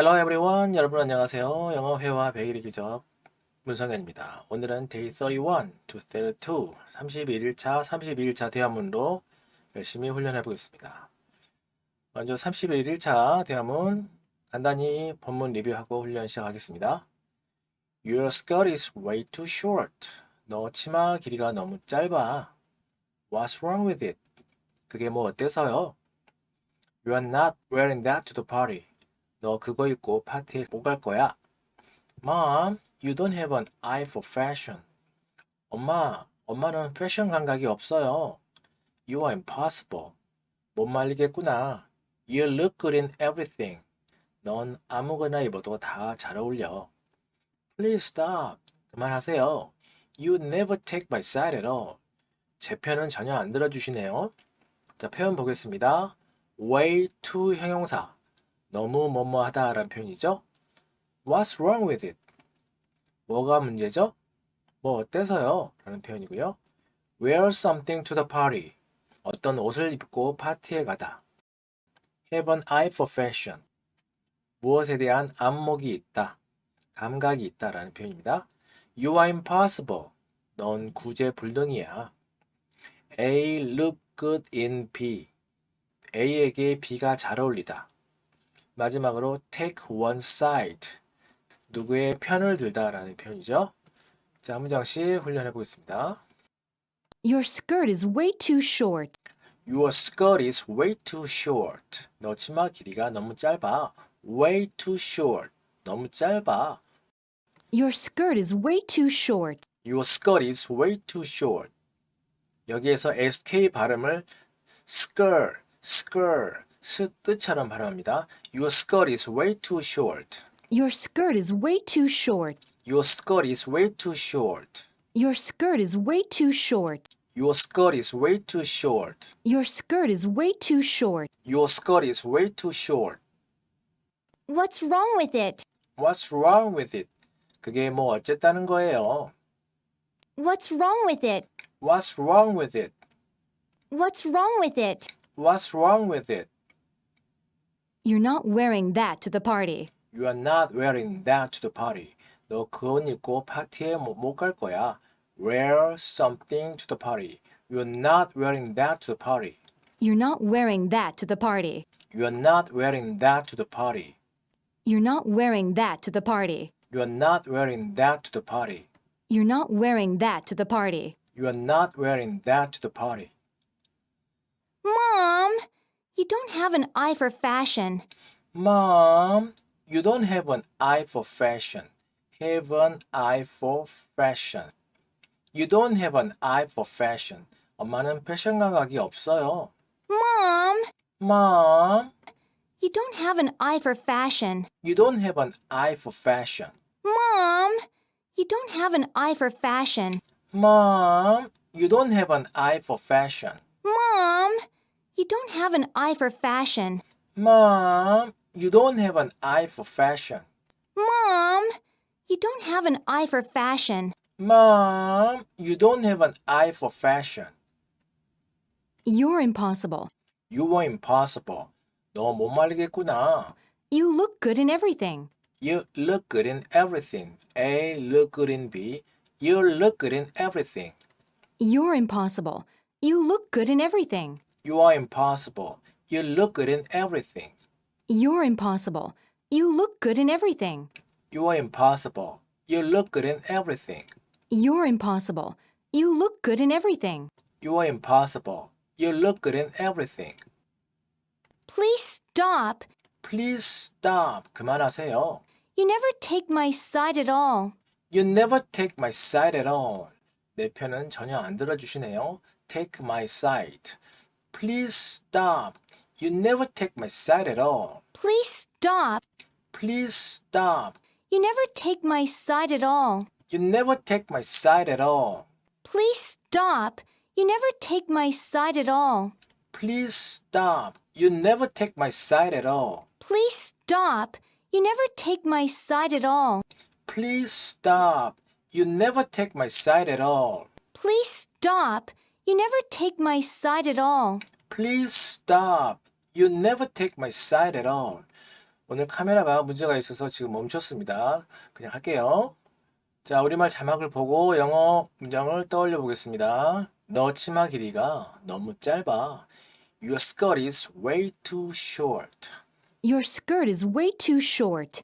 Hello everyone. 여러분 안녕하세요. 영어 회화 베이리 기적 문성현입니다. 오늘은 day 31 to 32, 31일차, 32일차 대화문으로 열심히 훈련해 보겠습니다. 먼저 31일차 대화문 간단히 본문 리뷰하고 훈련 시작하겠습니다. Your skirt is way too short. 너 치마 길이가 너무 짧아. What's wrong with it? 그게 뭐 어때서요? You are not wearing that to the party. 너 그거 입고 파티에 못 갈 거야. Mom, you don't have an eye for fashion. 엄마, 엄마는 패션 감각이 없어요. You are impossible. 못 말리겠구나. You look good in everything. 넌 아무거나 입어도 다 잘 어울려. Please stop. 그만하세요. You never take my side at all. 제 편은 전혀 안 들어주시네요. 자, 표현 보겠습니다. way to 형용사. 너무 뭐뭐하다라는 표현이죠. What's wrong with it? 뭐가 문제죠? 뭐 어때서요? 라는 표현이고요. Wear something to the party. 어떤 옷을 입고 파티에 가다. Have an eye for fashion. 무엇에 대한 안목이 있다. 감각이 있다 라는 표현입니다. You are impossible. 넌 구제불능이야. A look good in B. A에게 B가 잘 어울리다. 마지막으로 take one side. 누구의 편을 들다라는 표현이죠. 자, 한 문장씩 훈련해 보겠습니다. Your skirt is way too short. Your skirt is way too short. 너 치마 길이가 너무 짧아. Way too short. 너무 짧아. Your skirt is way too short. Your skirt is way too short. 여기에서 sk 발음을 skirt, skirt, 스 끝처럼 발음합니다. Your skirt is way too short. Your skirt is way too short. Your skirt is way too short. Your skirt is way too short. Your skirt is way too short. Your skirt is way too short. Your skirt is way too short. What's wrong with it? What's wrong with it? 그게 뭐 어쨌다는 거예요. What's wrong with it? What's wrong with it? What's wrong with it? What's wrong with it? You're not wearing that to the party. You are not wearing that to the party. 너 그건 입고 파티에 못 갈 거야. Wear something to the party. You are not wearing that to the party. You're not wearing that to the party. You are not wearing that to the party. You're not wearing that to the party. You are not wearing that to the party. You're not wearing that to the party. You are not wearing that to the party. Mom, you don't have an eye for fashion. Mom, you don't have an eye for fashion. Have an eye for fashion. You don't have an eye for fashion. 엄마는 패션 감각이 없어요. Mom, Mom, you don't have an eye for fashion. you don't have an eye for fashion. Mom, you don't have an eye for fashion. Mom, you don't have an eye for fashion. Mom, you don't have an eye for fashion. Mom, you don't have an eye for fashion. Mom, you don't have an eye for fashion. Mom, you don't have an eye for fashion. You're impossible. You were impossible. 너 못 말리겠구나. You look good in everything. You look good in everything. A look good in B. You look good in everything. You're impossible. You look good in everything. You are impossible. You look good in everything. You're impossible. You look good in everything. You are impossible. You look good in everything. You're impossible. You look good in everything. You are impossible. You look good in everything. Please stop. Please stop. 그만하세요. You never take my side at all. You never take my side at all. 내 편은 전혀 안 들어주시네요. Take my side. Please stop. You never take my side at all. Please stop. Please stop. You never take my side at all. You never take my side at all. Please stop. You never take my side at all. Please stop. You never take my side at all. Please stop. You never take my side at all. Please stop. You never take my side at all. Please stop. You never take my side at all. Please stop. You never take my side at all. 오늘 카메라가 문제가 있어서 지금 멈췄습니다. 그냥 할게요. 자, 우리말 자막을 보고 영어 문장을 떠올려 보겠습니다. 너 치마 길이가 너무 짧아. Your skirt is way too short. Your skirt is way too short.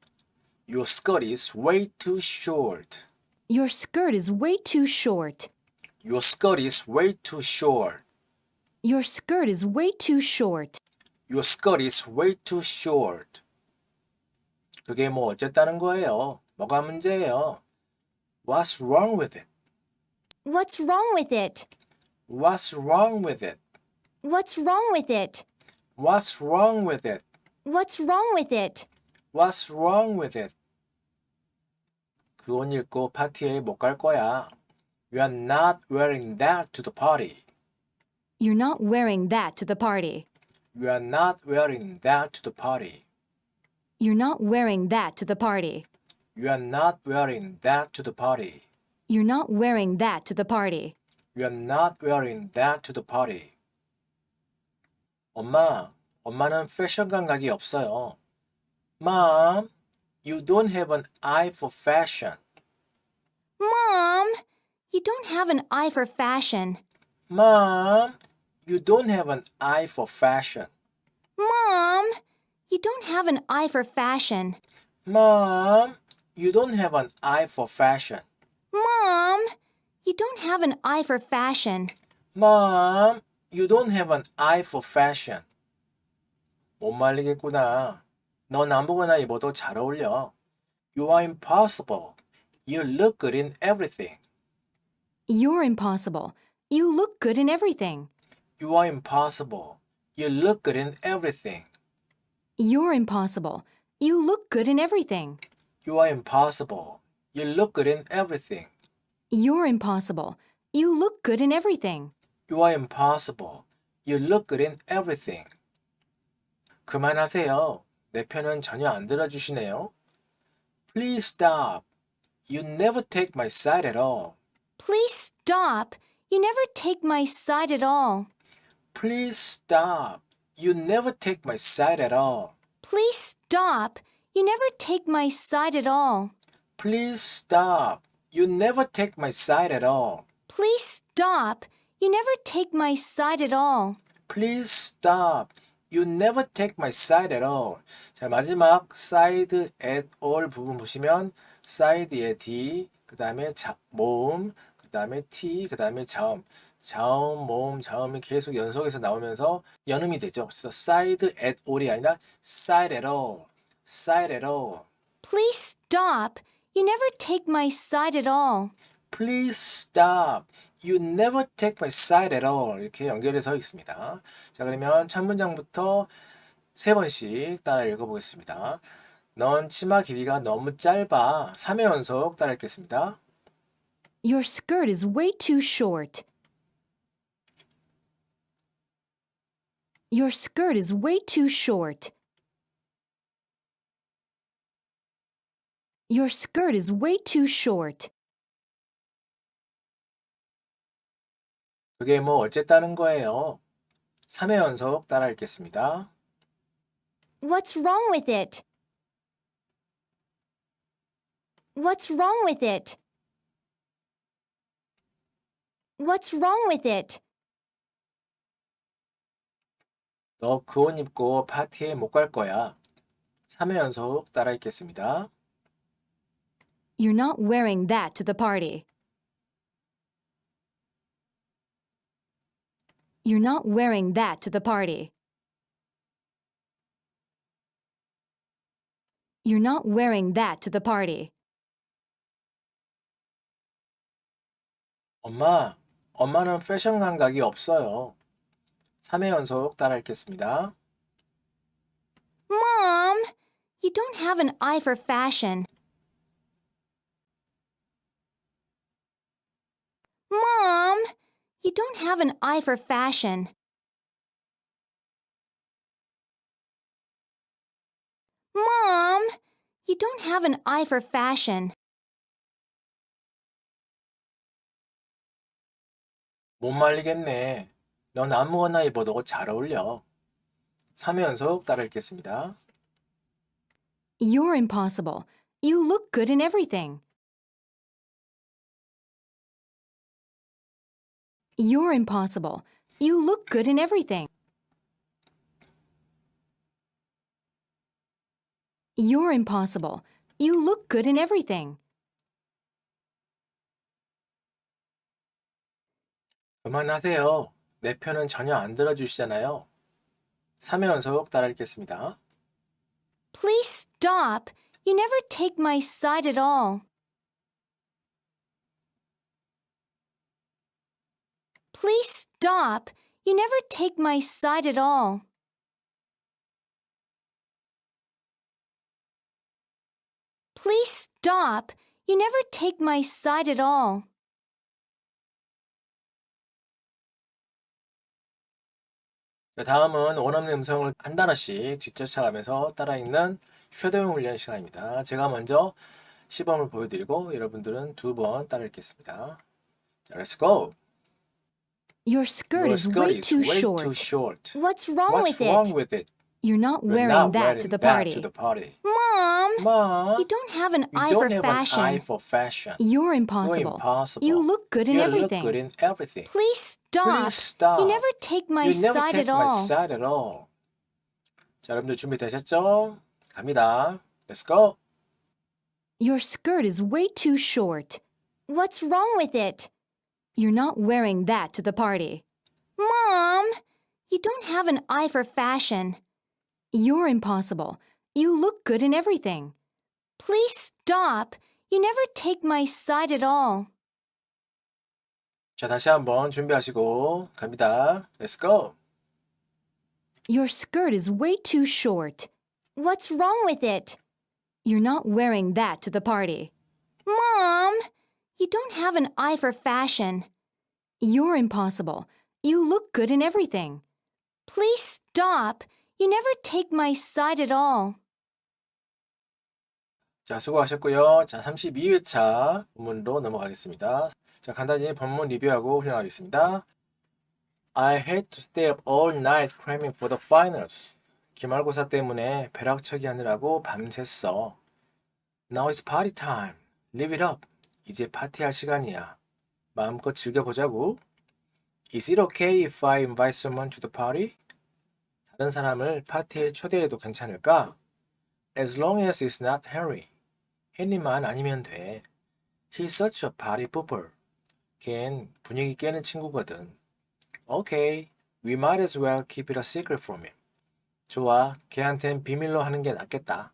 Your skirt is way too short. Your skirt is way too short. Your skirt is way too short. Your skirt is way too short. Your skirt is way too short. 그게 뭐 어쨌다는 거예요? 뭐가 문제예요? What's wrong with it? What's wrong with it? What's wrong with it? What's wrong with it? What's wrong with it? What's wrong with it? What's wrong with it? 그 옷 입고 파티에 못 갈 거야. You're not wearing that to the party. You're not wearing that to the party. You're not wearing that to the party. You're not wearing that to the party. You're not wearing that to the party. You're not wearing that to the party. You're not wearing that to the party. 엄마, 엄마는 패션 감각이 없어요. Mom, you don't have an eye for fashion. Mom, you don't have an eye for fashion. Mom, you don't have an eye for fashion. Mom, you don't have an eye for fashion. Mom, you don't have an eye for fashion. Mom, you don't have an eye for fashion. Mom, you don't have an eye for fashion. 못 말리겠구나. 넌 아무거나 입어도 잘 어울려. You are impossible. You look good in everything. You're impossible. You look good in everything. You are impossible. You look good in everything. You're impossible. You look good in everything. You are impossible. You look good in everything. You're impossible. You look good in everything. You are impossible. You look good in everything. 그만하세요. 내 편은 전혀 안 들어주시네요. Please stop. You never take my side at all. Please stop. You never take my side at all. Please stop. You never take my side at all. Please stop. You never take my side at all. Please stop. You never take my side at all. Please stop. You never take my side at all. Please stop. You never take my side at all. 자, 마지막 side at all 부분 보시면 side에 d, 그 다음에 모음, 그 다음에 t, 그 다음에 자음. 자음, 모음, 자음이 계속 연속해서 나오면서 연음이 되죠. 그래서 side at all이 아니라 side at all, side at all. Please stop. You never take my side at all. Please stop. You never take my side at all. 이렇게 연결해서 있습니다. 자, 그러면 첫 문장부터 세 번씩 따라 읽어보겠습니다. 넌 치마 길이가 너무 짧아. 3회 연속 따라 읽겠습니다. Your skirt is way too short. Your skirt is way too short. Your skirt is way too short. 그게 뭐 어쨌다는 거예요. 3회 연속 따라 읽겠습니다. What's wrong with it? What's wrong with it? What's wrong with it? 너 그 옷 입고 파티에 못 갈 거야. 3회 연속 따라 읽겠습니다. You're not wearing that to the party. You're not wearing that to the party. You're not wearing that to the party. 엄마, 엄마는 패션 감각이 없어요. 3회 연속 따라 읽겠습니다. Mom, you don't have an eye for fashion. Mom, you don't have an eye for fashion. Mom, you don't have an eye for fashion. 못 말리겠네. 넌 아무거나 입어도 잘 어울려. 3회 연속 따라 읽겠습니다. You're impossible. You look good in everything. You're impossible. You look good in everything. You're impossible. You look good in everything. 그만하세요. 내 편은 전혀 안 들어주시잖아요. 3회 연속 따라 읽겠습니다. Please stop. You never take my side at all. Please stop. You never take my side at all. Please stop. You never take my side at all. 다음은 원어민 음성을 한 단어씩 뒤쫓아가면서 따라 읽는 쉐도잉 훈련 시간입니다. 제가 먼저 시범을 보여드리고 여러분들은 두 번 따라 읽겠습니다. 자, let's go. Your skirt Your is skirt way is too way short. too short. What's wrong What's with it? wrong with it? You're not You're wearing not that wearing to the that party. to the party. Mom, Mom, you don't have an you eye don't for have fashion. an eye for fashion. You're You're impossible. impossible. You look good in you everything. look good in everything. Please stop. Please stop. You never take my you never side take at my all. side at all. 자, 여러분들 준비되셨죠? 갑니다. Let's go. Your skirt is way too short. What's wrong with it? You're not wearing that to the party. Mom, you don't have an eye for fashion. You're impossible. You look good in everything. Please stop. You never take my side at all. 자, 다시 한번 준비하시고 갑니다. Let's go. Your skirt is way too short. What's wrong with it? You're not wearing that to the party. Mom, you don't have an eye for fashion. You're impossible. You look good in everything. Please stop. You never take my side at all. 자, 수고하셨고요. 자, 32회차 본문으로 넘어가겠습니다. 자, 간단히 본문 리뷰하고 훈련하겠습니다. I had to stay up all night cramming for the finals. 기말고사 때문에 벼락치기 하느라고 밤샜어. Now it's party time. Live it up. 이제 파티할 시간이야. 마음껏 즐겨보자고. Is it okay if I invite someone to the party? 다른 사람을 파티에 초대해도 괜찮을까? As long as it's not Harry. 헨리만 아니면 돼. He's such a party pooper. 걘 분위기 깨는 친구거든. Okay, we might as well keep it a secret from him. 좋아, 걔한텐 비밀로 하는 게 낫겠다.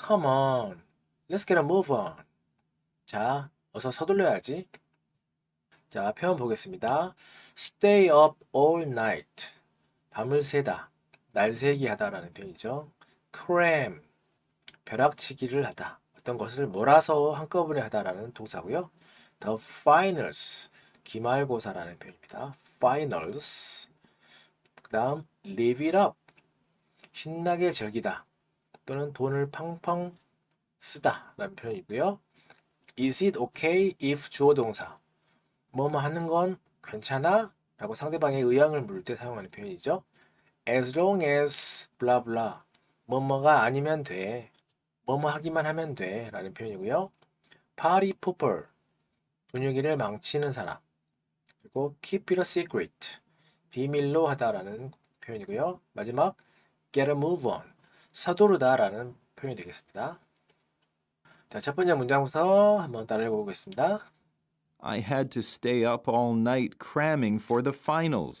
Come on, let's get a move on. 자, 어서 서둘러야지. 자, 표현 보겠습니다. Stay up all night. 밤을 새다, 날새기 하다라는 표현이죠. Cram, 벼락치기를 하다. 어떤 것을 몰아서 한꺼번에 하다라는 동사고요. The finals, 기말고사라는 표현입니다. finals. 그 다음, live it up, 신나게 즐기다 또는 돈을 팡팡 쓰다 라는 표현이고요. Is it okay if 주어 동사 뭐뭐 하는 건 괜찮아? 라고 상대방의 의향을 물을 때 사용하는 표현이죠. As long as blah 뭐뭐가 아니면 돼. 뭐뭐 하기만 하면 돼. 라는 표현이고요. Party pooper 분위기를 망치는 사람 그리고 keep it a secret 비밀로 하다라는 표현이고요. 마지막 get a move on 서두르다라는 표현이 되겠습니다. 자, 첫 번째 문장부터 한번 따라 읽어보겠습니다. I had to stay up all night cramming for the finals.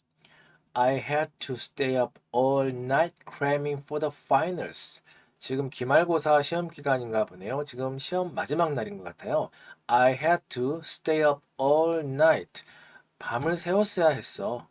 I had to stay up all night cramming for the finals. 지금 기말고사 시험 기간인가 보네요. 지금 시험 마지막 날인 것 같아요. I had to stay up all night. 밤을 새웠어야 했어.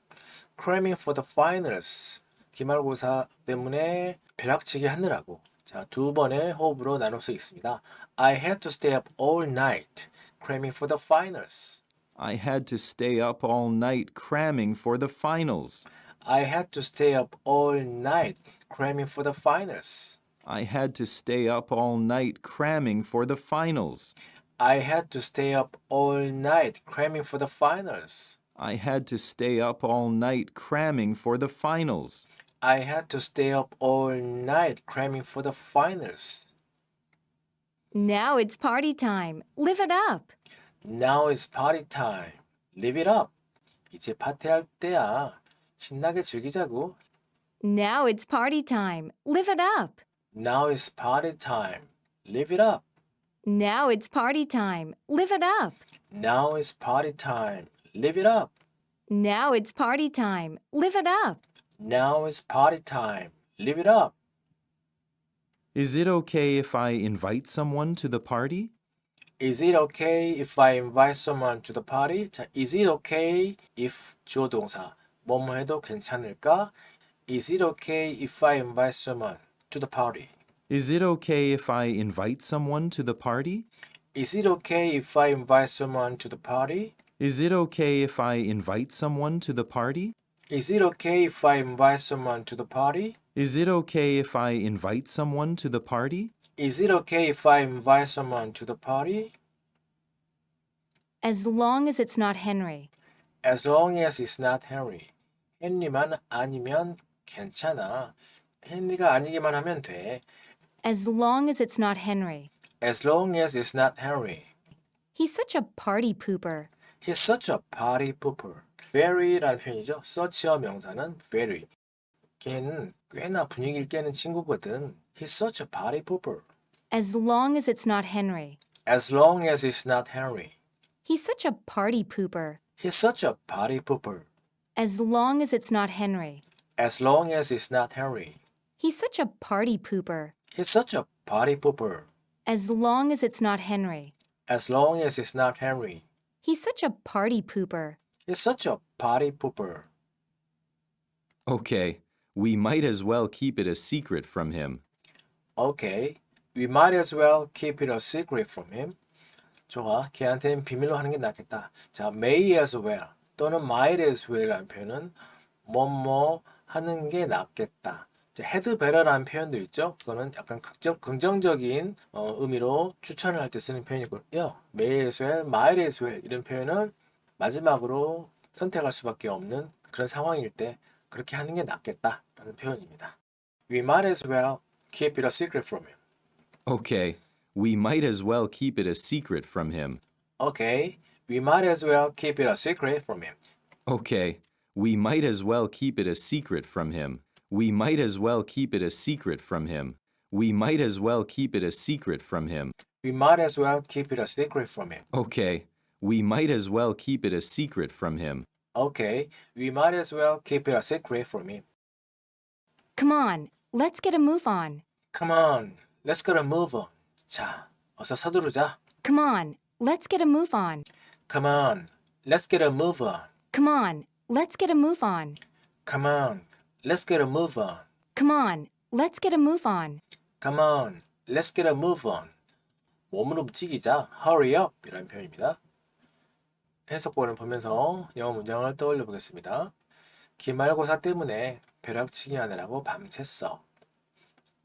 Cramming for the finals. 기말고사 때문에 벼락치기 하느라고. 자, 두 번의 호흡으로 나눠서 있습니다. I had to stay up all night. Cramming for the finals. I had to stay up all night cramming for the finals. I had to stay up all night cramming for the finals. I had to stay up all night cramming for the finals. I had to stay up all night cramming for the finals. I had to stay up all night cramming for the finals. I had to stay up all night cramming for the finals. Now it's party time. Live it up. Now is party time. Live it up. 이제 파티할 때야. 신나게 즐기자고. Now it's party time. Live it up. Now is party time. Live it up. Now it's party time. Live it up. Now is party time. Live it up. Now it's party time. Live it up. Now is party time. Live it up. Is it okay if I invite someone to the party? Is it okay if I invite someone to the party? 자, is it okay if 주어 동사 뭐뭐 해도 괜찮을까? Is it okay if I invite someone to the party? Is it okay if I invite someone to the party? Is it okay if I invite someone to the party? Is it okay if I invite someone to the party? Is it okay if I invite someone to the party? Is it okay if I invite someone to the party? Is it okay if I invite someone to the party? As long as it's not Henry. As long as it's not Henry. 헨리만 아니면 괜찮아. 헨리가 아니기만 하면 돼. As long as it's not Henry. As long as it's not Henry. He's such a party pooper. He's such a party pooper. Very라는 표현이죠. such의 명사는 very. 걔는 꽤나 분위기를 깨는 친구거든. He's such a party pooper. As long as it's not Henry. As long as it's not Henry. He's such a party pooper. He's such a party pooper. As long as it's not Henry. As long as it's not Henry. He's such a party pooper. He's such a party pooper. As long as it's not Henry. As long as it's not Henry. He's such a party pooper. He's such a party pooper. Okay, we might as well keep it a secret from him. Okay, we might as well keep it a secret from him. 좋아, 걔한테는 비밀로 하는 게 낫겠다. 자, may as well 또는 might as well라는 표현은 뭐뭐 하는 게 낫겠다. had better라는 표현도 있죠. 그거는 약간 긍정, 긍정적인 어, 의미로 추천을 할 때 쓰는 표현이고요. may as well, might as well 이런 표현은 마지막으로 선택할 수밖에 없는 그런 상황일 때 그렇게 하는 게 낫겠다라는 표현입니다. We might as well keep it a secret from him. Okay, we might as well keep it a secret from him. Okay, we might as well keep it a secret from him. Okay, we might as well keep it a secret from him. We might as well keep it a secret from him. We might as well keep it a secret from him. We might as well keep it a secret from him. Okay, we might as well keep it a secret from him. Okay, we might as well keep it a secret from him. Come on, let's get a move on. Come on, let's get a move on. 자, 어서 서두르자. Come on, let's get a move on. Come on, let's get a move on. Come on, let's get a move on. Come on, let's get a move on. Come on, let's get a move on. Come on, let's get a move on. 몸으로 움직이자. Hurry up 이라는 표현입니다. 해석본을 보면서 영어 문장을 떠올려 보겠습니다. 기말고사 때문에 벼락치기 하느라고 밤샜어.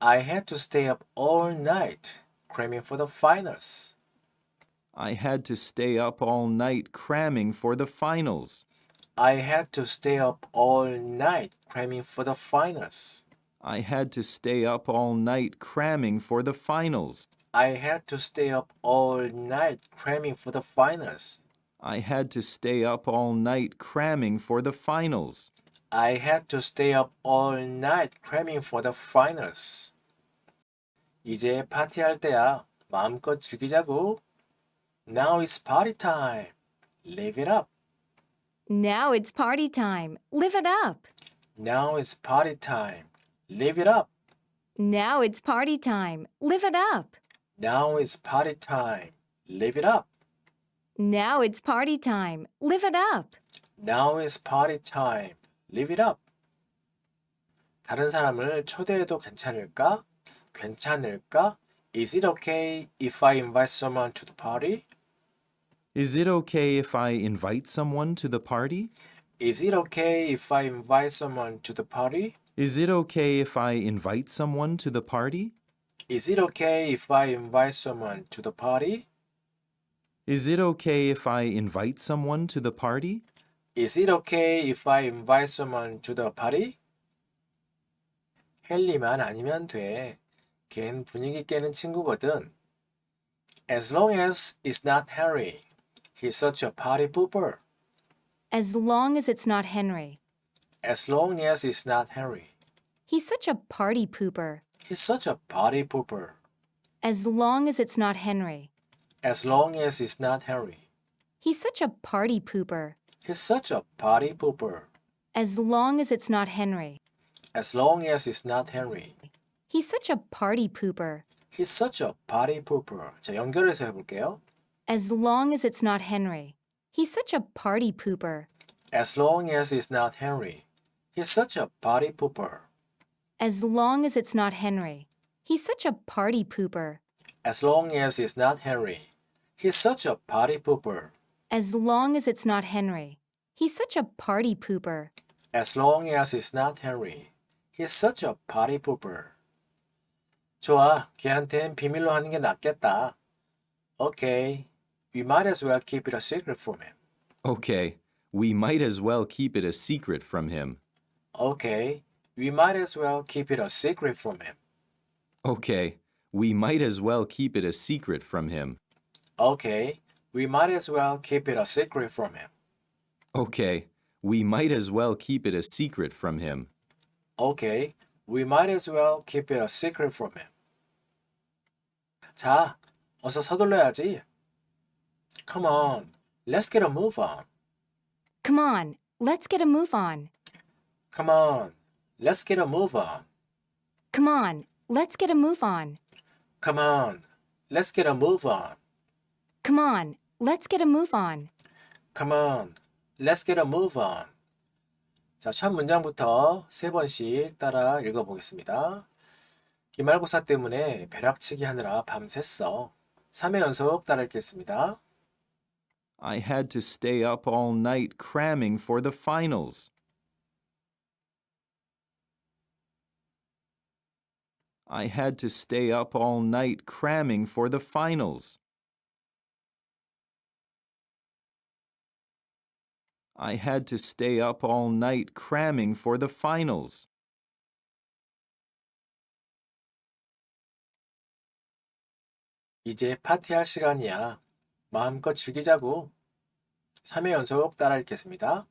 I had to stay up all night cramming for the finals. I had to stay up all night cramming for the finals. I had to stay up all night cramming for the finals. I had to stay up all night cramming for the finals. I had to stay up all night cramming for the finals. I had to stay up all night cramming for the finals. I had to stay up all night cramming for the finals. 이제 파티할 때야. 마음껏 즐기자고. Now it's party time. Live it up. Now it's party time. Live it up. Now it's party time. Live it up. Now it's party time. Live it up. Now it's party time. Live it up. Now it's party time. Live it up. Now it's party time. Live it up. 다른 사람을 초대해도 괜찮을까? 괜찮을까? Is it okay if I invite someone to the party? Is it okay if I invite someone to the party? Is it okay if I invite someone to the party? Is it okay if I invite someone to the party? Is it okay if I invite someone to the party? Is it okay if I invite someone to the party? Is it okay if I invite someone to the party? 헨리만 아니면 돼. 걘 분위기 깨는 친구거든. As long as it's not Harry. He's such a party pooper. As long as it's not Henry. As long as it's not Harry. He's such a party pooper. He's such a party pooper. As long as it's not Henry. As long as it's not Harry. He's such a party pooper. He's such a party pooper. As long as it's not Henry. As long as it's not Henry. He's such a party pooper. He's such a party pooper. 자, 연결해서 해볼게요. As long as it's not Henry. He's such a party pooper. As long as it's not Henry. He's such a party pooper. As long as it's not Henry. He's such a party pooper. As long as it's not Henry. He's such a party pooper. As long as it's not Henry. He's such a party pooper. As long as it's not Henry. He's such a party pooper. 좋아, 걔한텐 비밀로 하는 게 낫겠다. Okay, we might as well keep it a secret from him. Okay, we might as well keep it a secret from him. Okay, we might as well keep it a secret from him. Okay, we might as well keep it a secret from him. Okay, we might as well keep it a secret from him. Okay, we might as well keep it a secret from him. Okay, we might as well keep it a secret from him. 자, 어서 서둘러야지. Come on, let's get a move on. Come on, let's get a move on. Come on, let's get a move on. Come on, let's get a move on. Come on, let's get a move on. Come on, let's get a move on. Come on, let's get a move on. 자, 첫 문장부터 세 번씩 따라 읽어보겠습니다. 기말고사 때문에 벼락치기 하느라 밤샜어. 3회 연속 따라 읽겠습니다. I had to stay up all night cramming for the finals. I had to stay up all night cramming for the finals. I had to stay up all night cramming for the finals. 이제 파티할 시간이야. 마음껏 즐기자고. 3회 연속 따라 읽겠습니다.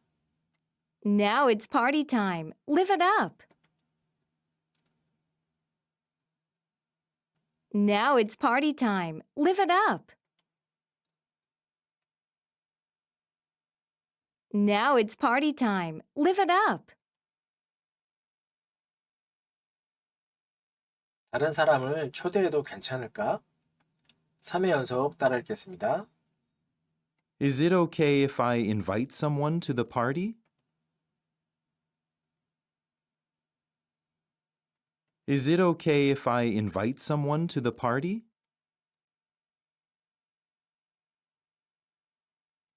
Now it's party time. Live it up. Now it's party time. Live it up. Now it's party time. Live it up. 다른 사람을 초대해도 괜찮을까? 3회 연속 따라 읽겠습니다. Is it okay if I invite someone to the party? Is it okay if I invite someone to the party?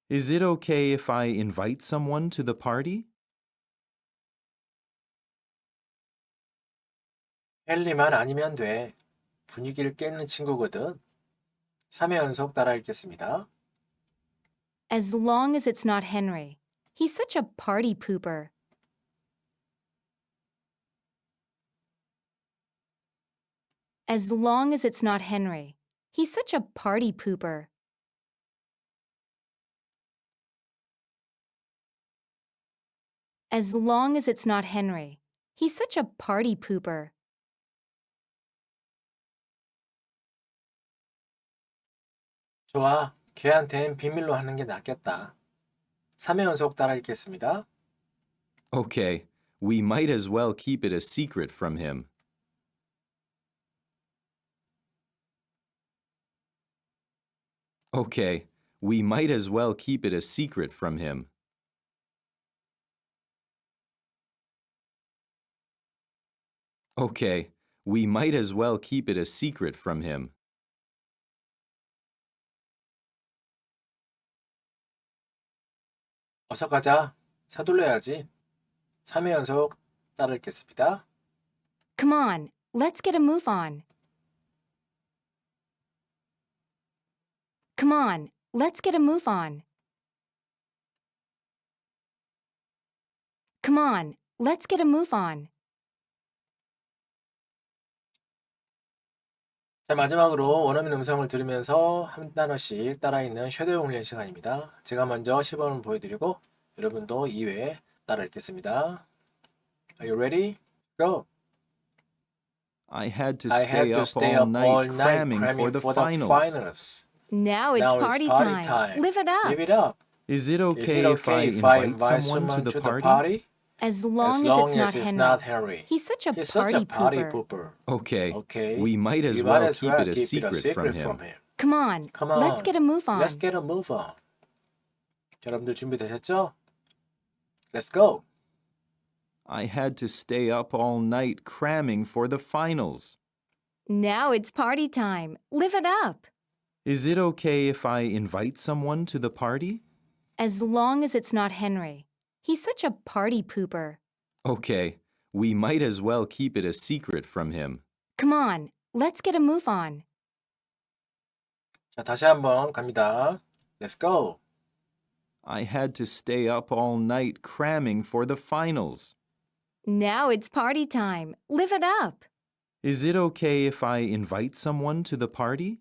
Is it okay if I invite someone to the party? 헨리만 아니면 돼. 분위기를 깨는 친구거든. 3회 연속 따라 읽겠습니다. As long as it's not Henry. He's such a party pooper. As long as it's not Henry. He's such a party pooper. As long as it's not Henry. He's such a party pooper. 좋아. 걔한텐 비밀로 하는 게 낫겠다. 3회 연속 따라 읽겠습니다. Okay, we might as well keep it a secret from him. Okay, we might as well keep it a secret from him. Okay, we might as well keep it a secret from him. 어서 가자. 서둘러야지. 3회 연속 따라 읽겠습니다. Come on, let's get a move on. Come on, let's get a move on. Come on, let's get a move on. 자, 마지막으로 원어민 음성을 들으면서 한 단어씩 따라 읽는 쉐도용 훈련 시간입니다. 제가 먼저 시범을 보여드리고 여러분도 2회 따라 읽겠습니다. Are you ready? Go! I had to I stay had to up stay all up night all night cramming, cramming for the for finals. the finals. Now it's, Now it's party, party time. time. Live it up. Give it up. Is it Is okay, it if I okay if I invite, invite someone, someone to the party? As long As as long it's not as it's Henry. not Henry. He's such a He's party such a party pooper. pooper. Okay. Okay. We might as We well might as keep well it a keep secret, it a secret from him. Come on. Come Let's on. get a move on. Let's get a move on. 자, 여러분들 준비되셨죠? Let's go. I had to stay up all night cramming for the finals. Now it's party time. Live it up. Is it okay if I invite someone to the party? As long as it's not Henry. He's such a party pooper. Okay. We might as well keep it a secret from him. Come on. Let's get a move on. 자, 다시 한번 갑니다. Let's go. I had to stay up all night cramming for the finals. Now it's party time. Live it up. Is it okay if I invite someone to the party?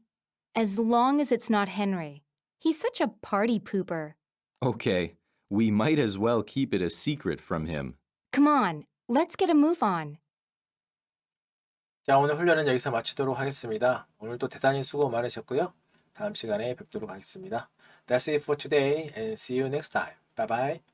As long as it's not Henry. He's such a party pooper. Okay. We might as well keep it a secret from him. Come on. Let's get a move on. 자, 오늘 훈련은 여기서 마치도록 하겠습니다. 오늘도 대단히 수고 많으셨고요. 다음 시간에 뵙도록 하겠습니다. That's it for today and see you next time. Bye bye.